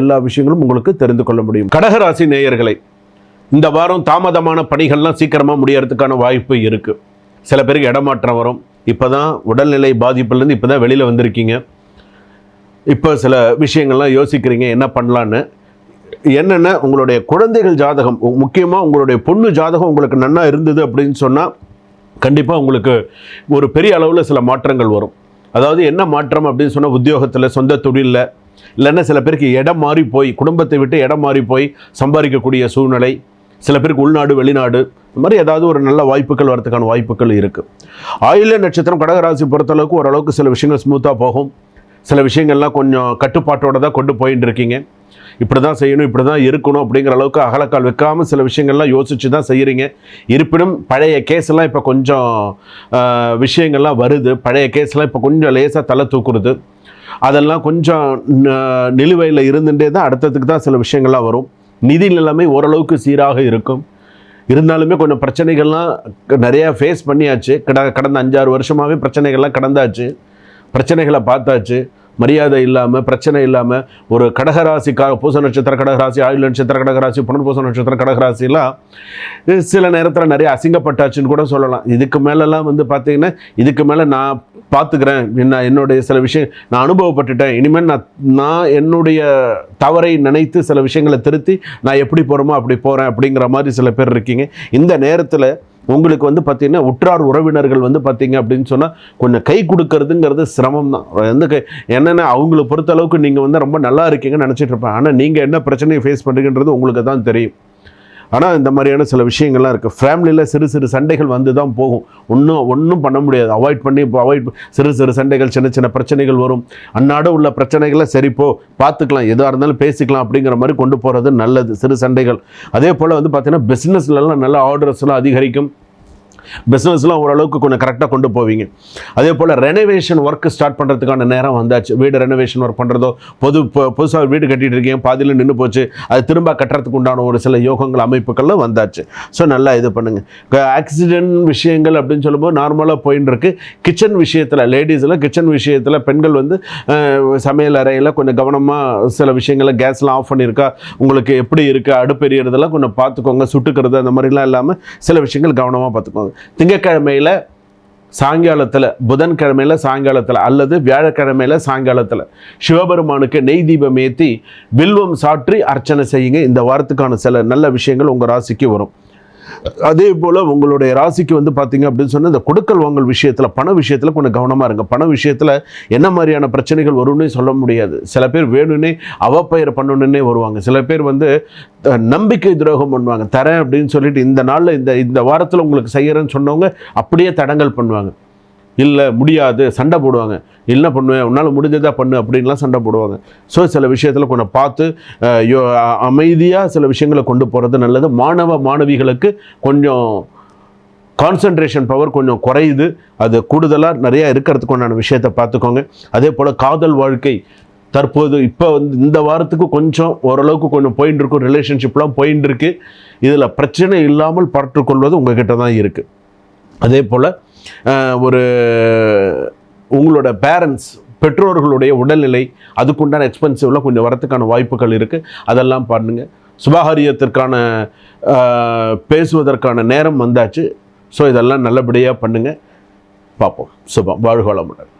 எல்லா விஷயங்களும் உங்களுக்கு தெரிந்து கொள்ள முடியும். கடகராசி நேயர்களை இந்த வாரம் தாமதமான பணிகள்லாம் சீக்கிரமாக முடியறதுக்கான வாய்ப்பு இருக்குது சில பேருக்கு இடமாற்றம் வரும். இப்போ தான் உடல்நிலை பாதிப்புலேருந்து இப்போ தான் வெளியில் வந்திருக்கீங்க. இப்போ சில விஷயங்கள்லாம் யோசிக்கிறீங்க என்ன பண்ணலான்னு. என்னென்ன உங்களுடைய குழந்தைகள் ஜாதகம் முக்கியமாக உங்களுடைய பொண்ணு ஜாதகம் உங்களுக்கு நன்னா இருந்தது அப்படின்னு சொன்னால் கண்டிப்பாக உங்களுக்கு ஒரு பெரிய அளவில் சில மாற்றங்கள் வரும். அதாவது என்ன மாற்றம் அப்படின்னு சொன்னால் உத்தியோகத்தில் சொந்த தொழிலில் இல்லைன்னா சில பேருக்கு இடம் மாறி போய் குடும்பத்தை விட்டு இடம் மாறி போய் சம்பாதிக்கக்கூடிய சூழ்நிலை சில பேருக்கு உள்நாடு வெளிநாடு இந்த மாதிரி ஏதாவது ஒரு நல்ல வாய்ப்புகள் வரதுக்கான வாய்ப்புகள் இருக்குது ஆயுள்ய நட்சத்திரம் கடகராசி பொறுத்தளவுக்கு ஓரளவுக்கு சில விஷயங்கள் ஸ்மூத்தாக போகும். சில விஷயங்கள்லாம் கொஞ்சம் கட்டுப்பாட்டோடு தான் கொண்டு போயின்னு இருக்கீங்க. இப்படி தான் செய்யணும் இப்படி தான் இருக்கணும் அப்படிங்கிற அளவுக்கு அகலக்கால் வைக்காமல் சில விஷயங்கள்லாம் யோசித்து தான் செய்கிறீங்க இருப்பினும் பழைய கேஸ்லாம் இப்போ கொஞ்சம் விஷயங்கள்லாம் வருது. பழைய கேஸ்லாம் இப்போ கொஞ்சம் லேசாக தலை தூக்குறது. அதெல்லாம் கொஞ்சம் ந- நிலுவையில் இருந்துட்டே தான் அடுத்ததுக்கு தான் சில விஷயங்கள்லாம் வரும். நிதி நிலைமை ஓரளவுக்கு சீராக இருக்கும். இருந்தாலுமே கொஞ்சம் பிரச்சனைகள்லாம் நிறையா ஃபேஸ் பண்ணியாச்சு. கட கடந்த அஞ்சாறு வருஷமாகவே பிரச்சனைகள்லாம் கடந்தாச்சு. பிரச்சனைகளை பார்த்தாச்சு. மரியாதை இல்லாமல் பிரச்சனை இல்லாமல் ஒரு கடகராசிக்கா பூச நட்சத்திர கடகராசி ஆயுள் நட்சத்திர கடகராசி புனர்பூச நட்சத்திர கடகராசிலாம் சில நேரத்தில் நிறைய அசிங்கப்பட்டாச்சுன்னு கூட சொல்லலாம். இதுக்கு மேலெல்லாம் வந்து பார்த்திங்கன்னா இதுக்கு மேலே நான் பார்த்துக்கிறேன். என்ன என்னுடைய சில விஷயம் நான் அனுபவப்பட்டுட்டேன். இனிமேல் நான் நான் என்னுடைய தவறை நினைத்து சில விஷயங்களை திருத்தி நான் எப்படி போகிறோமோ அப்படி போகிறேன் அப்படிங்கிற மாதிரி சில பேர் இருக்கீங்க. இந்த நேரத்தில் உங்களுக்கு வந்து பார்த்தீங்கன்னா உற்றார் உறவினர்கள் வந்து பார்த்தீங்க அப்படின்னு சொன்னால் கொஞ்சம் கை கொடுக்கறதுங்கிறது சிரமம் தான் வந்து கை என்னென்ன அவங்கள பொறுத்த அளவுக்கு நீங்கள் வந்து ரொம்ப நல்லா இருக்கீங்கன்னு நினச்சிட்டு இருப்பேன். ஆனால் நீங்கள் என்ன பிரச்சனையை ஃபேஸ் பண்ணுறீங்கன்றது உங்களுக்கு தான் தெரியும். ஆனால் இந்த மாதிரியான சில விஷயங்கள்லாம் இருக்குது ஃபேமிலியில் சிறு சிறு சண்டைகள் வந்து தான் போகும். ஒன்றும் ஒன்றும் பண்ண முடியாது. அவாய்ட் பண்ணி இப்போ அவாய்ட் சிறு சிறு சண்டைகள் சின்ன சின்ன பிரச்சனைகள் வரும். அன்னாட உள்ள பிரச்சனைகளை சரி போ பார்த்துக்கலாம் எதாக இருந்தாலும் பேசிக்கலாம் அப்படிங்கிற மாதிரி கொண்டு போகிறது நல்லது சிறு சண்டைகள். அதே போல் வந்து பார்த்திங்கன்னா பிஸ்னஸ்லலாம் நல்ல ஆர்டர்ஸ்லாம் அதிகரிக்கும். பிஸ்னஸ்லாம் ஓரளவுக்கு கொஞ்சம் கரெக்டாக கொண்டு போவீங்க. அதே போல் ரெனோவேஷன் ஒர்க் ஸ்டார்ட் பண்ணுறதுக்கான நேரம் வந்தாச்சு. வீடு ரெனோவேஷன் ஒர்க் பண்ணுறதோ பொது புதுசாக வீடு கட்டிகிட்டு இருக்கீங்க பாதியில் நின்று போச்சு. அது திரும்ப கட்டுறதுக்கு உண்டான ஒரு சில யோகங்கள் அமைப்புகள்லாம் வந்தாச்சு. ஸோ நல்லா இது பண்ணுங்கள் ஆக்சிடென்ட் விஷயங்கள் அப்படின்னு சொல்லும்போது நார்மலாக போயின்னு இருக்கு. கிச்சன் விஷயத்தில் லேடிஸில் கிச்சன் விஷயத்தில் பெண்கள் வந்து சமையல் அறையில் கொஞ்சம் கவனமாக சில விஷயங்களை கேஸ்லாம் ஆஃப் பண்ணியிருக்கா உங்களுக்கு எப்படி இருக்குது அடுப்பு எரியறதெல்லாம் கொஞ்சம் பார்த்துக்கோங்க. சுட்டுக்கிறது அந்த மாதிரிலாம் இல்லாமல் சில விஷயங்கள் கவனமாக பார்த்துக்கோங்க. திங்கக்கிழமையில் சாயங்காலத்தில் புதன்கிழமையில் சாயங்காலத்தில் அல்லது வியாழக்கிழமையில் சாயங்காலத்தில் சிவபெருமானுக்கு நெய் தீபம் ஏற்றி வில்வம் சாற்றி அர்ச்சனை செய்யுங்க. இந்த வாரத்துக்கான சில நல்ல விஷயங்கள் உங்கள் ராசிக்கு வரும். அதே போல் உங்களுடைய ராசிக்கு வந்து பார்த்தீங்க அப்படின்னு சொன்னால் இந்த கொடுக்கல் வாங்கல் விஷயத்தில் பண விஷயத்தில் கொஞ்சம் கவனமாக இருங்க. பண விஷயத்தில் என்ன மாதிரியான பிரச்சனைகள் வரும்னு சொல்ல முடியாது. சில பேர் வேணும்னே அவப்பெயர் பண்ணணுன்னே வருவாங்க. சில பேர் வந்து நம்பிக்கை துரோகம் பண்ணுவாங்க. தரேன் அப்படின்னு சொல்லிட்டு இந்த நாளில் இந்த இந்த வாரத்தில் உங்களுக்கு செய்கிறேன்னு சொன்னவங்க அப்படியே தடங்கல் பண்ணுவாங்க. இல்லை முடியாது சண்டை போடுவாங்க. என்ன பண்ணுவேன்? உன்னால் முடிஞ்சதா பண்ணு அப்படின்லாம் சண்டை போடுவாங்க. ஸோ சில விஷயத்தில் கொஞ்சம் பார்த்து அமைதியாக சில விஷயங்களை கொண்டு போகிறது நல்லது. மாணவ மாணவிகளுக்கு கொஞ்சம் கான்சன்ட்ரேஷன் பவர் கொஞ்சம் குறையுது. அது கூடுதலாக நிறையா இருக்கிறதுக்கு உண்டான விஷயத்தை பார்த்துக்கோங்க. அதே போல் காதல் வாழ்க்கை தற்போது இப்போ வந்து இந்த வாரத்துக்கு கொஞ்சம் ஓரளவுக்கு கொஞ்சம் போயின்னு இருக்கும் ரிலேஷன்ஷிப்லாம் போயின்னு இருக்குது இதில் பிரச்சனை இல்லாமல் பார்த்துக்கொள்வது உங்ககிட்ட தான் இருக்குது அதே போல் ஒரு உங்களோட பேரண்ட்ஸ் பெற்றோர்களுடைய உடல்நிலை அதுக்குண்டான எக்ஸ்பென்சிவ்லாம் கொஞ்சம் வரத்துக்கான வாய்ப்புகள் இருக்குது அதெல்லாம் பண்ணுங்கள் சுபகாரியத்திற்கான பேசுவதற்கான நேரம் வந்தாச்சு. ஸோ இதெல்லாம் நல்லபடியாக பண்ணுங்கள் பார்ப்போம். சுபம். வாழ்கோளமுடன்